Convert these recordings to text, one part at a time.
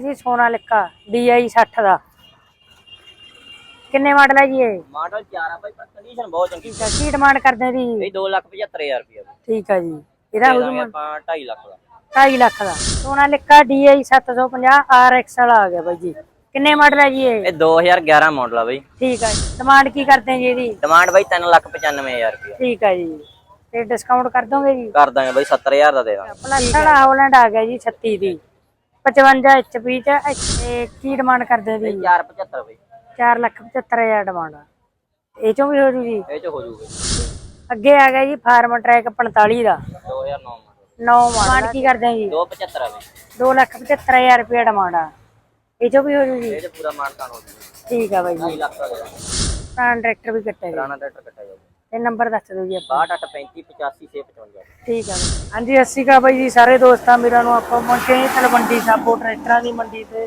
ਜੀ ਸੋਨਾਲਿਕਾ DI 60 ਦਾ। ਕਿੰਨੇ model ਹੈ ਜੀ ਇਹ? ਮਾਡਲ 4 ਆ ਭਾਈ ਪਰ ਕੰਡੀਸ਼ਨ ਬਹੁਤ ਚੰਗੀ ਹੈ ਕੀ ਡਿਮਾਂਡ ਕਰਦੇ ਦੀ ਇਹ 275000 ਰੁਪਏ ਠੀਕ ਹੈ ਜੀ। ਇਹਦਾ ਹੋ ਜੂ ਆਪਾਂ 2.5 ਲੱਖ ਦਾ। 2.5 ਲੱਖ ਦਾ। ਸੋਨਾਲਿਕਾ DI 750 RX ਵਾਲਾ ਆ ਗਿਆ ਬਾਈ ਜੀ। ਕਿੰਨੇ ਮਾਡਲ ਹੈ ਜੀ ਇਹ? ਇਹ 2011 ਮਾਡਲ ਆ ਬਾਈ। ਠੀਕ ਹੈ ਜੀ। ਡਿਮਾਂਡ ਕੀ ਕਰਦੇ ਜੀ ਇਹਦੀ? ਡਿਮਾਂਡ ਬਾਈ 395000 ਰੁਪਏ ਠੀਕ ਹੈ ਜੀ। ਤੇ ਡਿਸਕਾਊਂਟ ਕਰ ਦੋਗੇ ਜੀ? ਕਰ ਦਾਂਗੇ ਬਾਈ 70000 ਦਾ ਦੇ ਦਾਂਗੇ। ਪਲੱਸ ਵਾਲਾ ਹਾਲੈਂਡ ਆ ਗਿਆ ਜੀ 36 ਦੀ। 55 HP ਚ ਤੇ ਕੀ ਡਿਮਾਂਡ ਕਰਦੇ ਦੀ 475 ਬਾਈ। 4 ਲੱਖ 75000 ਡਿਮਾਂਡ ਇਹ ਚੋਂ ਵੀ ਹੋ ਜੂ ਜੀ ਇਹ ਚ ਹੋ ਜੂਗਾ। ਅੱਗੇ ਆ ਗਿਆ ਜੀ ਫਾਰਮ ਟਰੈਕ 45 ਦਾ। 2009 ਮਾਡਲ। 9 ਮਾਡਲ ਕੀ ਕਰਦੇ ਆ ਜੀ? 275 ਆ ਬਾਈ। 2 ਲੱਖ 75000 ਰੁਪਏ ਡਿਮਾਂਡ ਆ। ਇਹ ਚੋਂ ਵੀ ਹੋ ਜੂ ਜੀ ਇਹ ਚ ਪੂਰਾ ਮਾਨਤਾਨ ਹੋ ਜੂਗਾ। ਠੀਕ ਆ ਬਾਈ 2 ਜੀ ਲੱਖ ਦਾ ਦੇ ਦਾਂਗੇ ਪੁਰਾਣਾ ਟਰੈਕਟਰ ਵੀ ਕੱਟਿਆ ਜੀ ਪੁਰਾਣਾ ਟਰੈਕਟਰ ਕੱਟਿਆ ਜਾਊਗਾ ਤੇ ਨੰਬਰ ਦੱਸ ਦਿਓ ਜੀ ਆਪਾਂ 6835 85655 ਠੀਕ ਆ ਬਾਈ। ਹਾਂਜੀ ਸਤਿ ਸ਼੍ਰੀ ਅਕਾਲ ਬਾਈ ਜੀ ਸਾਰੇ ਦੋਸਤਾਂ ਵੀਰਾਂ ਨੂੰ ਆਪਾਂ ਪਹੁੰਚੇ ਹਾਂ ਤਲਵੰਡੀ ਸਾਬੋ ਟਰੈਕਟਰਾਂ ਦੀ ਮੰਡੀ ਤੇ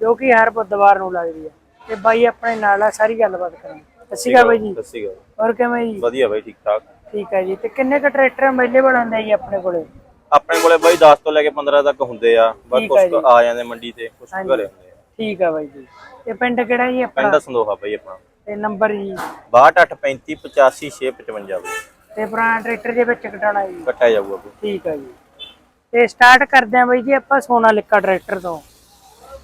ਜੋ ਕਿ ਹਰ ਬੁੱਧਵਾਰ ਨੂੰ ਲੱਗਦੀ ਹੈ ਤੇ ਬਾਈ ਆਪਣੇ ਨਾਲ ਆ ਸਾਰੀ ਗੱਲਬਾਤ ਕਰਾਂਗੇ। ਸਤਿ ਸ਼੍ਰੀ ਅਕਾਲ ਬਾਈ ਜੀ। ਸਤਿ ਸ਼੍ਰੀ ਅਕਾਲ। ਹੋਰ ਕਿਵੇਂ ਜੀ? ਵਧੀਆ ਬਾਈ ਠੀਕ ਠਾਕ। ਠੀਕ ਹੈ ਜੀ। ਤੇ ਕਿੰਨੇ ਕ ਟਰੈਕਟਰ ਅਵੇਲੇਬਲ ਹੁੰਦੇ ਜੀ ਆਪਣੇ ਕੋਲੇ? ਆਪਣੇ ਕੋਲੇ ਬਾਈ 10 ਤੋਂ ਲੈ ਕੇ 15 ਤੱਕ ਹੁੰਦੇ ਆ। ਬਸ ਠੀਕ ਕੁਝ ਕੁ ਆ ਜਾਂਦੇ ਮੰਡੀ ਤੇ ਕੁਝ ਘਰੇ ਹੁੰਦੇ ਆ। ਠੀਕ ਆ ਬਾਈ ਜੀ। ਤੇ ਪਿੰਡ ਕਿਹੜਾ ਜੀ ਆਪਣਾ? ਪਿੰਡ ਸੰਦੋਹਾ ਬਾਈ ਆਪਣਾ। ਤੇ ਨੰਬਰ ਜੀ। 6235 85655 ਬਾਈ। ਤੇ ਪੁਰਾਣਾ ਟਰੈਕਟਰ ਦੇ ਵਿੱਚ ਕਟਾਣਾ ਜੀ। ਕੱਟਿਆ ਜਾਊਗਾ ਬਾਈ। ਠੀਕ ਆ ਜੀ। ਤੇ ਸਟਾਰਟ ਕਰਦੇ ਆਂ ਬਾਈ ਜੀ ਆਪਾਂ ਸੋਨਾਲਿਕਾ ਟਰੈਕਟਰ ਤੋਂ।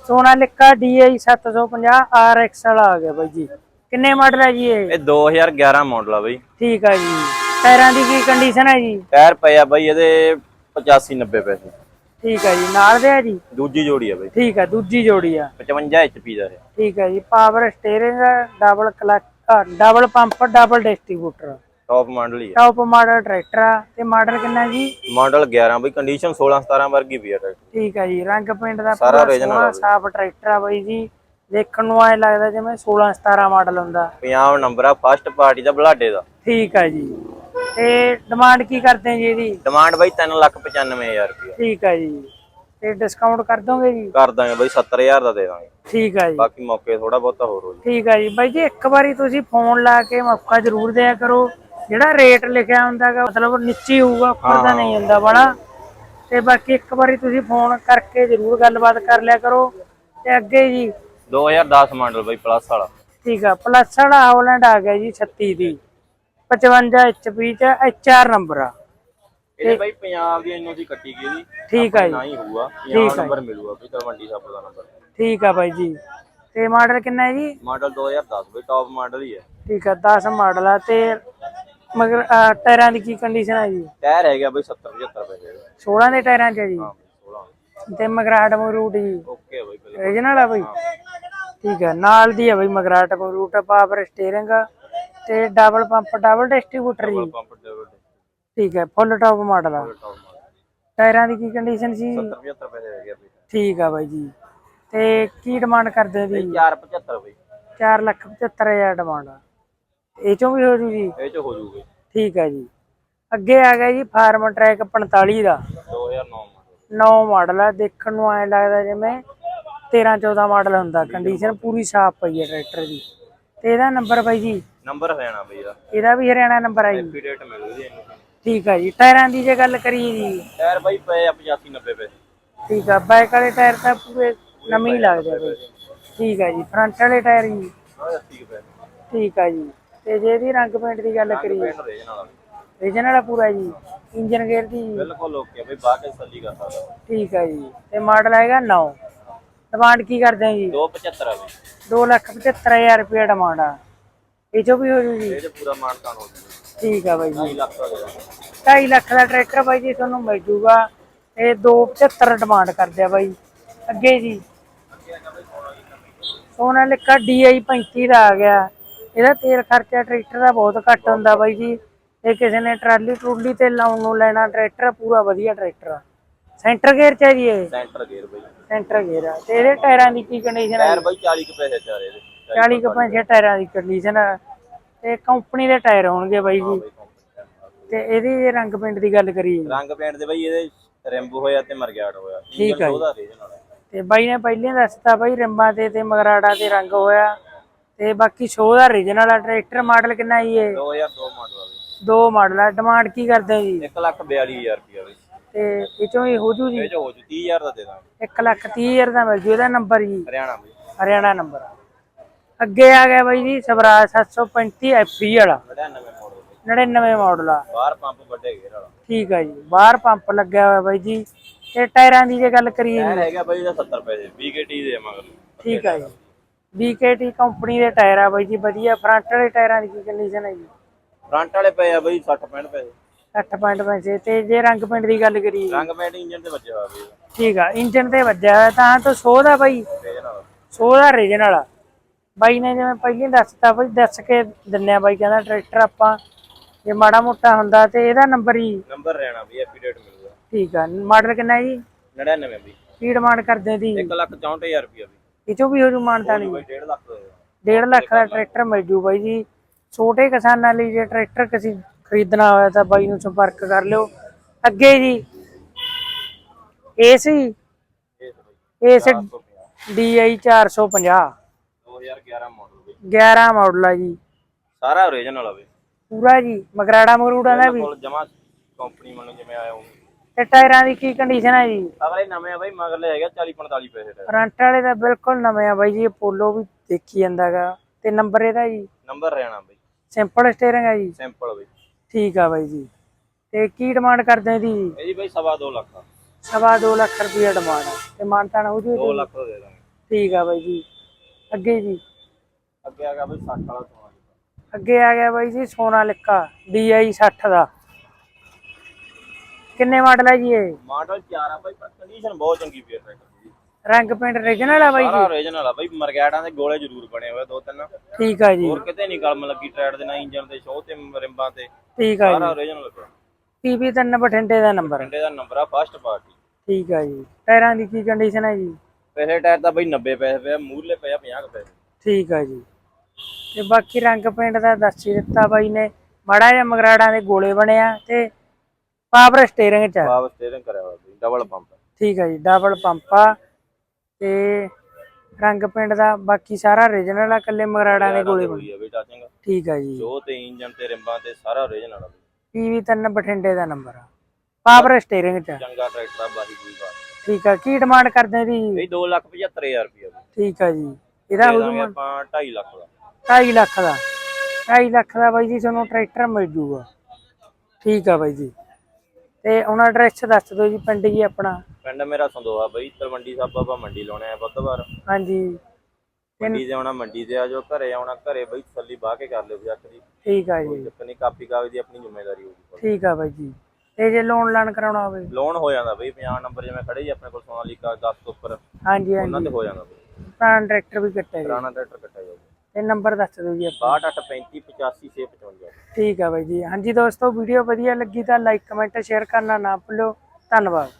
ਸੋਨਾਲਿਕਾ DI 750 RX ਵਾਲਾ ਆ ਗਿਆ ਬਾਈ ਜੀ। ਕਿੰਨੇ ਮਾਡਲ ਹੈ ਜੀ ਇਹ? ਇਹ 2011 ਮਾਡਲ ਆ ਬਾਈ। ਠੀਕ ਆ ਜੀ। ਟਾਇਰਾਂ ਦੀ ਕੀ ਕੰਡੀਸ਼ਨ ਹੈ ਜੀ? ਟਾਇਰ ਪਏ ਆ ਬਾਈ ਇਹਦੇ 85 90 ਪੈਸੇ। ਠੀਕ ਆ ਜੀ ਨਾਲ ਦੇ ਆ ਜੀ? ਦੂਜੀ ਜੋੜੀ ਆ ਬਾਈ। ਠੀਕ ਆ ਦੂਜੀ ਜੋੜੀ ਆ। 55 HP ਦਾ ਹੈ ਠੀਕ ਆ ਜੀ power steering double clutch double pump double distributor top model ਹੀ ਆ। ਟੌਪ ਮਾਡਲ ਟਰੈਕਟਰ ਆ ਤੇ ਮਾਡਲ ਕਿੰਨਾ ਜੀ? ਮਾਡਲ 11 ਬਾਈ ਕੰਡੀਸ਼ਨ 16 17 ਵਰਗੀ ਵੀ ਆ ਟਰੈਕਟਰ ਠੀਕ ਆ ਜੀ ਰੰਗ ਪੇਂਟ ਦਾ ਸਾਰਾ ਬਈ। ਸਾਫ਼ ਟਰੈਕਟਰ ਆ ਬਾਈ ਜੀ। ਦੇਖਣ ਨੂੰ ਐ ਲੱਗਦਾ ਜਿਵੇਂ 16 17 ਮਾਡਲ ਹੁੰਦਾ। ਪੰਜਾਬ ਨੰਬਰ ਆ ਫਸਟ ਪਾਰਟੀ ਦਾ ਬਲਾਡੇ ਦਾ। ਠੀਕ ਆ ਜੀ। ਤੇ ਡਿਮਾਂਡ ਕੀ ਕਰਦੇ ਜੀ ਇਹਦੀ? ਡਿਮਾਂਡ ਬਾਈ 395000 ਰੁਪਏ ਠੀਕ ਆ ਜੀ। ਤੇ ਡਿਸਕਾਊਂਟ ਕਰ ਦੋਗੇ ਜੀ? ਕਰ ਦਾਂਗੇ ਬਾਈ 70000 ਦਾ ਦੇ ਦਾਂਗੇ। ਠੀਕ ਆ ਜੀ। ਬਾਕੀ ਮੌਕੇ ਥੋੜਾ ਬਹੁਤਾ ਹੋਰ ਹੋ ਜੀ ਠੀਕ ਆ ਜੀ। ਬਾਈ ਜੀ ਇੱਕ ਵਾਰੀ ਤੁਸੀਂ ਫੋਨ ਲਾ ਕੇ ਮੌਕਾ ਜ਼ਰੂਰ ਦਿਆ ਕਰੋ। ਜਿਹੜਾ ਰੇਟ ਲਿਖਿਆ ਹੁੰਦਾਗਾ ਮਤਲਬ ਨੀਚੇ ਹੋਊਗਾ ਉੱਪਰ ਦਾ ਨਹੀਂ ਹੁੰਦਾ ਬੜਾ। ਤੇ ਬਾਕੀ ਇੱਕ ਵਾਰੀ ਤੁਸੀਂ ਫੋਨ ਕਰਕੇ ਜ਼ਰੂਰ ਗੱਲਬਾਤ ਕਰ ਲਿਆ ਕਰੋ। ਤੇ ਅੱਗੇ ਜੀ। 2010 ਮਾਡਲ ਬਾਈ ਪਲੱਸ ਵਾਲਾ। ਠੀਕ ਆ। ਪਲੱਸ ਵਾਲਾ ਹਾਲੈਂਡ ਆ ਗਿਆ ਜੀ 36 ਦੀ। 55 HP ਚ HR ਨੰਬਰ ਆ। ਇਹਦੇ ਬਾਈ ਪੰਜਾਬ ਦੀ ਇੰਨੋ ਦੀ ਕੱਟੀ ਗਈ ਦੀ ਠੀਕ ਆ ਜੀ। ਨਾ ਹੀ ਹੋਊਗਾ। ਠੀਕ ਪੰਜਾਬ ਆ ਨੰਬਰ ਮਿਲੂਗਾ ਵੀ ਤਲਵੰਡੀ ਸਾਬੋ ਦਾ ਨੰਬਰ ਠੀਕ ਆ ਬਾਈ ਜੀ। ਤੇ ਮਾਡਲ ਕਿੰਨਾ ਹੈ ਜੀ? ਮਾਡਲ 2010 ਬਈ ਟੌਪ ਮਾਡਲ ਹੀ ਹੈ। ਠੀਕ ਆ 10 ਮਾਡਲ ਆ ਤੇ ਮਗਰ ਅਹ, ਟਾਇਰਾਂ ਦੀ ਕੀ ਕੰਡੀਸ਼ਨ ਹੈ ਜੀ? ਟਾਇਰ ਹੈਗਾ ਬਈ 70 75 ਪੈਸੇ ਦਾ। 16 ਦੇ ਟਾਇਰਾਂ ਚ ਹੈ ਜੀ? ਹਾਂ ਬਈ 16 ਤੇ ਮਗਰਾਟ ਮਗਰੂਟ ਜੀ? ਓਕੇ ਆ ਬਈ ਬਿਲਕੁਲ। ਰੀਜਨਲ ਆ ਬਈ? ਠੀਕ ਆ ਨਾਲ ਦੀ ਆ ਬਈ ਮਗਰਾਟ ਮਗਰੂਟ ਪਾਵਰ ਸਟੀਅਰਿੰਗ ਤੇ ਡਬਲ ਪੰਪ ਡਬਲ ਡਿਸਟ੍ਰੀਬਿਊਟਰ ਜੀ। ਪੰਪ ਠੀਕ ਹੈ ਫੁੱਲ ਟੌਪ ਮਾਡਲ ਆ। ਟਾਇਰਾਂ ਦੀ ਕੀ ਕੰਡੀਸ਼ਨ ਸੀ? 70 75 ਪੈਸੇ ਹੈਗੇ ਬਈ ਠੀਕ ਆ ਬਾਈ ਜੀ। ਤੇ ਕੀ ਡਿਮਾਂਡ ਕਰਦੇ ਦੀ 475 ਬਈ। 4 ਲੱਖ 75000 ਡਿਮਾਂਡ ਆ। ਇਹ ਚੋਂ ਵੀ ਹੋ ਜੂ ਜੀ? ਇਹ ਚ ਹੋ ਜੂਗਾ ਠੀਕ ਹੈ ਜੀ। ਅੱਗੇ ਆ ਗਿਆ ਜੀ ਫਾਰਮ ਟਰੈਕ 45 ਦਾ। 2009 ਮਾਡਲ 9 ਮਾਡਲ ਆ। ਦੇਖਣ ਨੂੰ ਐ ਲੱਗਦਾ ਜਿਵੇਂ 13 14 ਮਾਡਲ ਹੁੰਦਾ। ਕੰਡੀਸ਼ਨ ਪੂਰੀ ਸਾਫ਼ ਪਈ ਹੈ ਟਰੈਕਟਰ ਦੀ। ਤੇ ਇਹਦਾ ਨੰਬਰ ਬਾਈ ਜੀ? ਨੰਬਰ ਹਰਿਆਣਾ ਬਈ ਇਹਦਾ ਇਹਦਾ ਵੀ ਹਰਿਆਣਾ ਨੰਬਰ ਆ ਜੀ। ਐਫੀਡੇਟ ਮਿਲੂ ਇੰਨੋ ਦੀ। ਠੀਕ ਆ ਜੀ ਟਾਇਰਾਂ ਦੀ ਜੇ ਗੱਲ ਕਰੀਏ ਜੀ। ਟਾਇਰ ਬਾਈ ਪਏ ਆ 85 90 ਪੈਸੇ ਠੀਕ ਆ ਬਾਈਕ ਵਾਲੇ ਟਾਇਰ ਤਾਂ ਪੂਰੇ ਨਵੇਂ ਹੀ ਲੱਗਦੇ ਬਈ। ਠੀਕ ਆ ਜੀ ਫਰੰਟ ਵਾਲੇ ਟਾਇਰ ਜੀ। ਹਾਂ 80 ਪੈਸੇ ਠੀਕ ਆ ਜੀ ਤੇ ਜੇ ਇਹਦੀ ਰੰਗ ਪੇਂਟ ਦੀ ਗੱਲ ਕਰੀਏ। ਰੀਜਨ ਵਾਲਾ ਪੂਰਾ ਜੀ ਇੰਜਨ ਗੇਅਰ ਦੀ। ਬਿਲਕੁਲ ਓਕੇ ਬਈ ਬਾਕੀ ਸੱਲੀ ਕਰ ਸਕਦਾ। ਠੀਕ ਆ ਜੀ ਤੇ ਮਾਡਲ ਆਏਗਾ 9 ਡਿਮਾਂਡ ਕੀ ਕਰਦੇ ਆ ਜੀ? 275 ਆ ਬਈ। 275000 ਰੁਪਏ ਡਿਮਾਂਡ ਆ। ਇਹ ਚੋਂ ਵੀ ਹੋ ਜੂ। ਜੀ ਇਹ ਚ ਪੂਰਾ ਮਾਨਤਾਨ ਹੋ ਜੂਗਾ ਠੀਕ ਆ ਬਾਈ ਜੀ। 2 ਲੱਖ ਦਾ ਦੇ ਦਾਂਗੇ 2.5 ਲੱਖ ਦਾ ਟਰੈਕਟਰ ਬਾਈ ਜੀ ਤੁਹਾਨੂੰ ਮਿਲ ਜੂਗਾ। ਇਹ 275 ਡਿਮਾਂਡ ਕਰਦੇ ਆ ਬਾਈ। ਅੱਗੇ ਜੀ। ਸੋਨਾਲਿਕਾ DI 35 ਦਾ ਆ ਗਿਆ। ਇਹਦਾ ਤੇਲ ਖਰਚਾ ਟਰੈਕਟਰ ਦਾ ਬਹੁਤ ਘੱਟ ਹੁੰਦਾ ਬਾਈ ਜੀ। ਇਹ ਕਿਸੇ ਨੇ ਟਰਾਲੀ ਟਰੂਲੀ ਤੇ ਲਾਉਣ ਨੂੰ ਲੈਣਾ ਟਰੈਕਟਰ ਪੂਰਾ ਵਧੀਆ ਟਰੈਕਟਰ ਆ। ਸੈਂਟਰ ਗੇਅਰ ਚ ਹੈ ਜੀ ਇਹ? ਸੈਂਟਰ ਗੇਅਰ ਬਈ। ਸੈਂਟਰ ਗੇਅਰ ਆ। ਤੇ ਇਹਦੇ ਟਾਇਰਾਂ ਦੀ ਕੀ ਕੰਡੀਸ਼ਨ ਹੈ ਟਾਇਰ ਬਾਈ 40 ਕੁ ਪੈਸੇ ਚਾਰੇ ਦੇ 40 ਕੁ ਪੈਂਤੀ ਟਾਇਰਾਂ ਦੀ ਕੰਡੀਸ਼ਨ ਤੇ ਕੰਪਨੀ ਦੇ ਟਾਇਰ ਹੋਣਗੇ ਬਾਈ ਜੀ। ਤੇ ਇਹਦੀ ਜੇ ਰੰਗ ਪਿੰਡ ਦੀ ਗੱਲ ਕਰੀਏ। ਰੰਗ ਪੇਂਟ ਦੇ ਬਈ ਇਹਦੇ ਰਿੰਬ ਹੋਇਆ ਤੇ ਮਰਗਿਆੜ ਹੋਇਆ। ਠੀਕ ਹੈ ਤੇ ਬਾਈ ਨੇ ਪਹਿਲਾਂ ਦੱਸਤਾ ਬਾਈ ਰਿੰਬਾਂ ਤੇ ਤੇ ਮਗਰਾੜਾ ਤੇ ਰੰਗ ਹੋਇਆ। ਤੇ ਬਾਕੀ ਸ਼ੋਅ ਦਾ ਰੀਜਨਲ ਆ ਟਰੈਕਟਰ ਮਾਡਲ ਕਿੰਨਾ ਜੀ ਇਹ? 2002 ਮਾਡਲ ਆ ਬਈ। ਦੋ ਮਾਡਲ ਆ ਡਿਮਾਂਡ ਕੀ ਕਰਦੇ ਜੀ? 1 ਲੱਖ 42000 ਰੁਪਇਆ ਬਈ। ਤੇ ਇਹ ਚੋਂ ਹੀ ਹੋ ਜੂ ਜੀ? ਇਹ ਹੋ ਜੂ 30000 ਦਾ ਦੇ ਦਾਂਗੇ। 1 ਲੱਖ 30 ਹਜ਼ਾਰ ਦਾ ਮਿਲ ਜੂ ਇਹਦਾ ਨੰਬਰ ਜੀ। ਹਰਿਆਣਾ ਬਈ। ਹਰਿਆਣਾ ਨੰਬਰ ਅੱਗੇ ਆ ਗਿਆ ਬਾਈ ਜੀ ਸਵਰਾਜ 735 ਐਫੀ ਵਾਲਾ। 99 ਮਾਡਲ 99 ਮਾਡਲ ਆ। ਬਾਹਰ ਪੰਪ ਵੱਡੇ ਗੇਰ ਵਾਲਾ। ਠੀਕ ਆ ਜੀ ਬਾਹਰ ਪੰਪ ਲੱਗਿਆ ਹੋਇਆ ਬਾਈ ਜੀ। ਤੇ ਟਾਇਰਾਂ ਦੀ ਜੇ ਗੱਲ ਕਰੀਏ ਟਾਇਰ ਹੈਗਾ ਬਈ ਇਹਦਾ 70 ਪੈਸੇ BKT ਦੇ ਮਗਰ। ਠੀਕ ਆ ਜੀ। BKT ਕੰਪਨੀ ਦੇ ਟਾਇਰ ਆ ਬਾਈ ਜੀ ਵਧੀਆ। ਫਰੰਟ ਵਾਲੇ ਟਾਇਰਾਂ ਦੀ ਕੀ ਕੰਡੀਸ਼ਨ ਹੈ ਜੀ? ਫਰੰਟ ਵਾਲੇ ਪਏ ਆ ਬਈ 60 65 ਪੈਸੇ। 60 ਪੈਸੇ। ਤੇ ਜੇ ਰੰਗ ਪਿੰਡ ਦੀ ਗੱਲ ਕਰੀਏ ਰੰਗ ਪੈਂਟ ਇੰਜਨ ਤੇ ਵੱਜਿਆ ਹੋਇਆ ਬਈ। ਠੀਕ ਆ ਇੰਜਨ ਤੇ ਵੱਜਿਆ ਹੋਇਆ ਤਾਂ ਤਾਂ ਸੋਹ ਦਾ ਬਾਈ। ਇਹਦੇ ਨਾਲ ਸੋਹ ਦਾ ਰੀਜਨਲ ਆ। ਬਾਈ ਨੇ ਜਿਵੇਂ ਪਹਿਲਾਂ ਦੱਸਤਾ ਬਾਈ ਦੱਸ ਕੇ ਦਿੰਨੇ ਆ ਬਾਈ ਕਹਿੰਦਾ ਟਰੈਕਟਰ ਆਪਾਂ ਜੇ ਮਾੜਾ ਮੋਟਾ ਹੁੰਦਾ ਤੇ ਇਹਦਾ ਨੰਬਰ ਹੀ ਨੰਬਰ ਰਹਿਣਾ ਬਈ ਐਪੀਡੇਟ ਮਿਲੂਗਾ। ਠੀਕ ਆ ਮਾਡਲ ਕਿੰਨਾ ਜੀ? 99 ਬਈ ਕੀ ਡਿਮਾਂਡ ਕਰਦੇ ਦੀ। 1 ਲੱਖ 64000 ਰੁਪਇਆ ਬਈ ਇਹ ਚੋਂ ਵੀ ਹੋ ਜੂ ਮਾਨਤਾ ਨਹੀਂ। ਬਈ 1.5 ਲੱਖ ਦਾ 1.5 ਲੱਖ ਦਾ ਟਰੈਕਟਰ ਮਿਲ ਜੂ ਬਾਈ ਜੀ। ਛੋਟੇ ਕਿਸਾਨਾਂ ਲਈ ਜੇ ਟਰੈਕਟਰ ਕਿਸੇ ਖਰੀਦਣਾ ਹੋਇਆ ਤਾਂ ਬਾਈ ਨੂੰ ਸੰਪਰਕ ਕਰ ਲਿਓ। ਅੱਗੇ ਜੀ ਏਸੀ ਏਸ DI 450 2011 ਮਾਡਲ ਬਈ। 11 ਮਾਡਲ ਆ ਜੀ। ਸਾਰਾ ਓਰੀਜਨਲ ਆ ਬਈ। ਪੂਰਾ ਜੀ ਮਗਰਾੜਾ ਮਗਰੂੜਾ ਦਾ ਵੀ। ਜਮਾ ਕੰਪਨੀ ਮੰਨ ਜਿਵੇਂ ਆਇਆ ਉਹ ਤੇ ਟਾਇਰਾਂ ਦੀ ਕੀ ਕੰਡੀਸ਼ਨ ਹੈ ਜੀ? ਅਗਲੇ ਨਵੇਂ ਆ ਬਈ ਮਗਰਲੇ ਹੈਗਾ 40 45 ਪੈਸੇ ਦਾ। ਫਰੰਟ ਵਾਲੇ ਦਾ ਬਿਲਕੁਲ ਨਵੇਂ ਆ ਬਾਈ ਜੀ ਪੋਲੋ ਵੀ ਦੇਖੀ ਜਾਂਦਾਗਾ ਤੇ ਨੰਬਰ ਇਹਦਾ ਜੀ? ਨੰਬਰ ਰਹਿਣਾ ਬਈ। ਸਿੰਪਲ ਸਟੀਅਰਿੰਗ ਹੈ ਜੀ? ਸਿੰਪਲ ਬਈ। ਠੀਕ ਆ ਬਾਈ ਜੀ। ਤੇ ਕੀ ਡਿਮਾਂਡ ਕਰਦੇ ਦੀ ਇਹਦੀ ਬਈ ਸਵਾ 2 ਲੱਖ ਆ। ਸਵਾ ਦੋ ਲੱਖ ਰੁਪਏ ਡਿਮਾਂਡ ਤੇ ਮਾਨਤਾਨ ਹੋ ਜੂ 2 ਲੱਖ ਦੇ ਦਾਂਗੇ। ਠੀਕ ਆ ਬਾਈ ਜੀ। ਅੱਗੇ ਜੀ। ਅੱਗੇ ਆ ਗਿਆ ਬਈ 60 ਵਾਲਾ ਸੋਨਾ ਅੱਗੇ ਆ ਗਿਆ ਬਾਈ ਜੀ ਸੋਨਾ ਲਿਕਾ DI 60 ਦਾ। ਕਿੰਨੇ ਮਾਡਲ ਹੈ ਜੀ ਇਹ? ਮਾਡਲ 4 ਆ ਬਈ ਪਰ ਕੰਡੀਸ਼ਨ ਬਹੁਤ ਚੰਗੀ ਪਈ ਹੈ ਰੰਗ ਪਿੰਡ ਰੀਜਨਲ ਆ ਬਾਈ ਸਾਰਾ ਜੀ ਓਰੀਜਨਲ ਆ ਬਈ ਮਰਗੈਡਾਂ ਦੇ ਗੋਲੇ ਜ਼ਰੂਰ ਬਣੇ ਹੋਏ ਦੋ ਤਿੰਨ। ਠੀਕ ਆ ਜੀ। ਹੋਰ ਕਿਤੇ ਨਹੀਂ ਕਲਮ ਲੱਗੀ ਟਰੈਡ ਦੇ ਨਾ ਇੰਜਨ ਤੇ ਸ਼ੋਅ ਤੇ ਰਿੰਬਾਂ ਤੇ। ਠੀਕ ਆ ਸਾਰਾ ਜੀ। ਓਰੀਜਨਲ ਪਿਆ ਪੀਪੀ ਤਿੰਨ ਬਠਿੰਡੇ ਦਾ ਨੰਬਰ ਪਿੰਡੇ ਦਾ ਨੰਬਰ ਆ ਫਸਟ ਪਾਰਟੀ। ਠੀਕ ਆ ਜੀ। ਟਾਇਰਾਂ ਦੀ ਕੀ ਕੰਡੀਸ਼ਨ ਹੈ ਜੀ? ਪਹਿਲੇ ਟਾਇਰ ਤਾਂ ਬਈ 90 ਪੈਸੇ ਪਿਆ ਮੂਰਲੇ ਪਿਆ 50 ਪੈਸੇ। ਠੀਕ ਆ ਜੀ। ਤੇ ਬਾਕੀ ਰੰਗ ਪਿੰਡ ਦਾ ਦੱਸ ਹੀ ਦਿੱਤਾ ਬਾਈ ਨੇ। ਮਾੜਾ ਜਿਹਾ ਮਗਰਾੜਾਂ ਦੇ ਗੋਲੇ ਬਣਿਆ ਤੇ ਪਾਵਰ ਸਟੀਅਰਿੰਗ ਚ। ਪਾਵਰ ਸਟੀਅਰਿੰਗ ਕਰਿਆ ਹੋਇਆ ਬਈ ਡਬਲ ਪੰਪ ਠੀਕ ਆ ਜੀ ਡਬਲ ਪੰਪ ਆ। ਤੇ ਰੰਗ ਪਿੰਡ ਦਾ ਬਾਕੀ ਸਾਰਾ ਰੀਜਨਲ ਆ ਕੱਲੇ ਮਗਰਾੜਾਂ ਦੇ ਗੋਲੇ ਬਣੇ। ਬਈ ਟਾਚਿੰਗ ਠੀਕ ਆ ਜੀ। ਸ਼ੋਅ ਤੇ ਇੰਜਨ ਤੇ ਰਿੰਬਾਂ ਤੇ ਸਾਰਾ ਓਰੀਜਨਲ ਆ ਪੀਵੀ ਤਿੰਨ ਬਠਿੰਡੇ ਦਾ ਨੰਬਰ ਆ। ਪਾਵਰ ਸਟੀਅਰਿੰਗ ਚ। ਚੰਗਾ ਟਰੈਕਟਰ ਆ ਬਾਰੀ ਬਾਤ ਠੀਕ ਆ ਕੀ ਡਿਮਾਂਡ ਕਰਦੇ ਦੀ ਇਹ 275000 ਰੁਪਏ ਠੀਕ ਆ ਜੀ। ਇਹਦਾ ਹੋ ਦਾਂਗੇ ਜੂ ਆਪਾਂ 2.5 ਲੱਖ ਦਾ। 2.5 ਲੱਖ ਦਾ। 2.5 ਲੱਖ ਦਾ ਬਾਈ ਜੀ ਤੁਹਾਨੂੰ ਟਰੈਕਟਰ ਮਿਲ ਜੂਗਾ। ਠੀਕ ਆ ਬਾਈ ਜੀ। ਤੇ ਹੁਣ ਐਡਰੈਸ ਦੱਸ ਦਿਓ ਜੀ ਪਿੰਡ ਜੀ ਆਪਣਾ। ਪਿੰਡ ਮੇਰਾ ਸੰਦੋਹਾ ਬਈ ਤਲਵੰਡੀ ਸਾਹਿਬ ਆਪਾਂ ਮੰਡੀ ਲਾਉਣੇ ਆ ਬੁੱਧਵਾਰ। ਹਾਂਜੀ। ਮੰਡੀ ਤੇ ਆਉਣਾ ਮੰਡੀ ਤੇ ਆ ਜਾਓ ਘਰੇ ਆਉਣਾ ਘਰੇ ਬਈ ਤਸੱਲੀ ਬਾਹ ਕੇ ਕਰ ਲਿਓ ਜੱਟ ਦੀ। ਠੀਕ ਆ ਕੋਈ ਜੀ ਚੱਕਰ ਨਹੀਂ ਕਾਪੀ ਕਾਗਜ਼ ਦੀ ਆਪਣੀ ਜ਼ਿੰਮੇਵਾਰੀ ਹੋਊਗੀ। ਠੀਕ ਆ ਬਾਈ ਜੀ। ਤੇ ਜੇ ਲੋਨ ਲਾਨ ਕਰਾਉਣਾ ਹੋਵੇ। ਲੋਨ ਹੋ ਜਾਂਦਾ ਬਈ 50 ਨੰਬਰ ਜਿਵੇਂ ਖੜੇ ਜੀ ਆਪਣੇ ਕੋਲ ਸੋਨਾਲੀਕਾ 10 ਤੋਂ ਉੱਪਰ ਹਾਂਜੀ ਉਹਨਾਂ ਹਾਂਜੀ। ਤੇ ਹੋ ਜਾਂਦਾ ਬਈ। ਪੁਰਾਣਾ ਟਰੈਕਟਰ ਵੀ ਕੱਟੇਗਾ ਪੁਰਾਣਾ ਟਰੈਕਟਰ ਕੱਟਿਆ ਜਾਊਗਾ। ਤੇ ਨੰਬਰ ਦੱਸ ਦਿਓ ਜੀ ਆਪਣਾ। 6235 85655 ਠੀਕ ਆ ਬਾਈ ਜੀ। ਹਾਂਜੀ ਦੋਸਤੋ ਵੀਡੀਓ ਵਧੀਆ ਲੱਗੀ ਤਾਂ ਲਾਈਕ ਕਮੈਂਟ ਸ਼ੇਅਰ ਕਰਨਾ ਨਾ ਭੁੱਲਿਓ। ਧੰਨਵਾਦ।